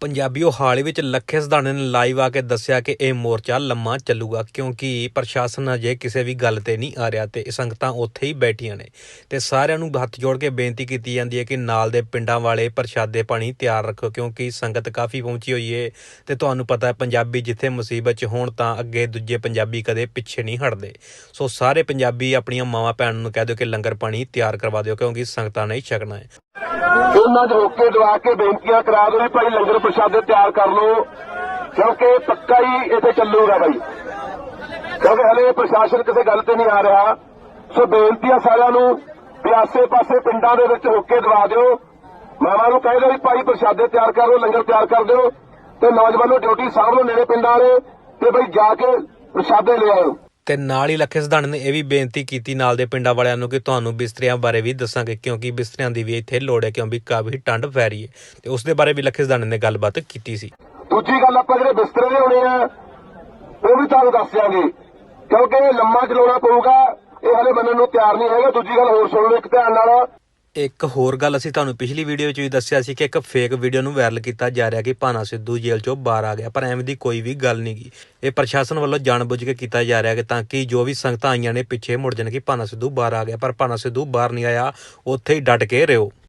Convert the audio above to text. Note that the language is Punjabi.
ਪੰਜਾਬੀਓ ਹਾਲ ਹੀ ਵਿੱਚ ਲੱਖੇ ਸਧਾਣੇ ਨੇ ਲਾਈਵ ਆ ਕੇ ਦੱਸਿਆ ਕਿ ਇਹ ਮੋਰਚਾ ਲੰਮਾ ਚੱਲੂਗਾ ਕਿਉਂਕਿ ਪ੍ਰਸ਼ਾਸਨ ਅਜੇ ਕਿਸੇ ਵੀ ਗੱਲ ਤੇ ਨਹੀਂ ਆ ਰਿਹਾ ਤੇ ਸੰਗਤਾਂ ਉੱਥੇ ਹੀ ਬੈਠੀਆਂ ਨੇ। ਤੇ ਸਾਰਿਆਂ ਨੂੰ ਹੱਥ ਜੋੜ ਕੇ ਬੇਨਤੀ ਕੀਤੀ ਜਾਂਦੀ ਹੈ ਕਿ ਨਾਲ ਦੇ ਪਿੰਡਾਂ ਵਾਲੇ ਪ੍ਰਸ਼ਾਦੇ ਪਾਣੀ ਤਿਆਰ ਰੱਖੋ ਕਿਉਂਕਿ ਸੰਗਤ ਕਾਫੀ ਪਹੁੰਚੀ ਹੋਈ ਏ ਤੇ ਤੁਹਾਨੂੰ ਪਤਾ ਹੈ ਪੰਜਾਬੀ ਜਿੱਥੇ ਮੁਸੀਬਤ 'ਚ ਹੋਣ ਤਾਂ ਅੱਗੇ ਦੂਜੇ ਪੰਜਾਬੀ ਕਦੇ ਪਿੱਛੇ ਨਹੀਂ ਹਟਦੇ। ਸੋ ਸਾਰੇ ਪੰਜਾਬੀ ਆਪਣੀਆਂ ਮਾਵਾਂ ਭੈਣਾਂ ਨੂੰ ਕਹਿ ਦਿਓ ਕਿ ਲੰਗਰ ਪਾਣੀ ਤਿਆਰ ਕਰਵਾ ਦਿਓ ਕਿਉਂਕਿ ਸੰਗਤਾਂ ਨੇ ਹੀ ਛਕਣਾ ਹੈ। ਉਹਨਾਂ ਦੇ ਹੋਕੇ ਦਵਾ ਕੇ ਬੇਨਤੀਆਂ ਕਰਾ ਦਿਓ ਵੀ ਭਾਈ ਲੰਗਰ ਪ੍ਰਸ਼ਾਦੇ ਤਿਆਰ ਕਰ ਲਓ। ਕਿਉਂਕਿ ਪੱਕਾ ਹੀ ਇੱਥੇ ਚੱਲੂਗਾ ਭਾਈ ਕਿਉਂਕਿ ਹਲੇ ਪ੍ਰਸ਼ਾਸਨ ਕਿਸੇ ਗੱਲ ਤੇ ਨਹੀਂ ਆ ਰਿਹਾ। ਸੋ ਬੇਨਤੀਆਂ ਸਾਰਿਆਂ ਨੂੰ ਵੀ ਆਸੇ-ਪਾਸੇ ਪਿੰਡਾਂ ਦੇ ਵਿੱਚ ਹੋਕੇ ਦਵਾ ਦਿਓ। ਮਾਵਾਂ ਨੂੰ ਕਹਿ ਦਿਓ ਵੀ ਭਾਈ ਪ੍ਰਸ਼ਾਦੇ ਤਿਆਰ ਕਰੋ ਲੰਗਰ ਤਿਆਰ ਕਰ ਦਿਓ। ਤੇ ਨੌਜਵਾਨ ਨੂੰ ਡਿਊਟੀ ਸਾਂਭ ਲਓ ਨੇੜੇ ਪਿੰਡਾਂ ਵਾਲੇ ਤੇ ਭਾਈ ਜਾ ਕੇ ਪ੍ਰਸ਼ਾਦੇ ਲੈ ਆਓ ਤੇ ਨਾਲ ਹੀ ਲੱਖੇ ਸਧਾਣੇ ਨੇ ਇਹ ਵੀ ਬੇਨਤੀ ਕੀਤੀ ਨਾਲ ਦੇ ਪਿੰਡਾਂ ਵਾਲਿਆਂ ਨੂੰ ਕਿ ਤੁਹਾਨੂੰ ਬਿਸਤਰਿਆਂ ਬਾਰੇ ਵੀ ਦੱਸਾਂਗੇ, ਕਿਉਂਕਿ ਬਿਸਤਰਿਆਂ ਦੀ ਵੀ ਇੱਥੇ ਲੋੜ ਹੈ, ਕਿਉਂਕਿ ਕਾਫੀ ਠੰਡ ਪੈ ਰਹੀ ਹੈ। ਤੇ ਉਸ ਦੇ ਬਾਰੇ ਵੀ ਲੱਖੇ ਸਧਾਣੇ ਨੇ ਗੱਲਬਾਤ ਕੀਤੀ ਸੀ। ਦੂਜੀ ਗੱਲ ਆਪਾਂ ਜਿਹੜੇ ਬਿਸਤਰੇ ਲਿਆਉਣੇ ਆ, ਉਹ ਵੀ ਤੁਹਾਨੂੰ ਦੱਸ ਦਿਆਂਗੇ, ਕਿਉਂਕਿ ਲੰਮਾ ਚਲਾਉਣਾ ਪਊਗਾ, ਇਹ ਹਲੇ ਮੰਨਣ ਨੂੰ ਤਿਆਰ ਨਹੀਂ ਹੈਗਾ। ਦੂਜੀ ਗੱਲ ਹੋਰ ਸੁਣ ਲਓ ਇੱਕ ਧਿਆਨ ਨਾਲ। ਇੱਕ ਹੋਰ ਗੱਲ ਅਸੀਂ ਤੁਹਾਨੂੰ ਪਿਛਲੀ ਵੀਡੀਓ ਵਿੱਚ ਵੀ ਦੱਸਿਆ ਸੀ ਕਿ ਇੱਕ ਫੇਕ ਵੀਡੀਓ ਨੂੰ ਵਾਇਰਲ ਕੀਤਾ ਜਾ ਰਿਹਾ ਕਿ ਭਾਨਾ ਸਿੱਧੂ ਜੇਲ੍ਹ ਚੋਂ ਬਾਹਰ ਆ ਗਿਆ, ਪਰ ਐਵੇਂ ਦੀ ਕੋਈ ਵੀ ਗੱਲ ਨਹੀਂ ਗੀ। ਇਹ ਪ੍ਰਸ਼ਾਸਨ ਵੱਲੋਂ ਜਾਣਬੁੱਝ ਕੇ ਕੀਤਾ ਜਾ ਰਿਹਾ ਕਿ ਤਾਂ ਕਿ ਜੋ ਵੀ ਸੰਗਤਾਂ ਆਈਆਂ ਨੇ ਪਿੱਛੇ ਮੁੜ ਜਾਣ ਕਿ ਭਾਨਾ ਸਿੱਧੂ ਬਾਹਰ ਆ ਗਿਆ, ਪਰ ਭਾਨਾ ਸਿੱਧੂ ਬਾਹਰ ਨਹੀਂ ਆਇਆ, ਉੱਥੇ ਹੀ ਡਟ ਕੇ ਰਹੋ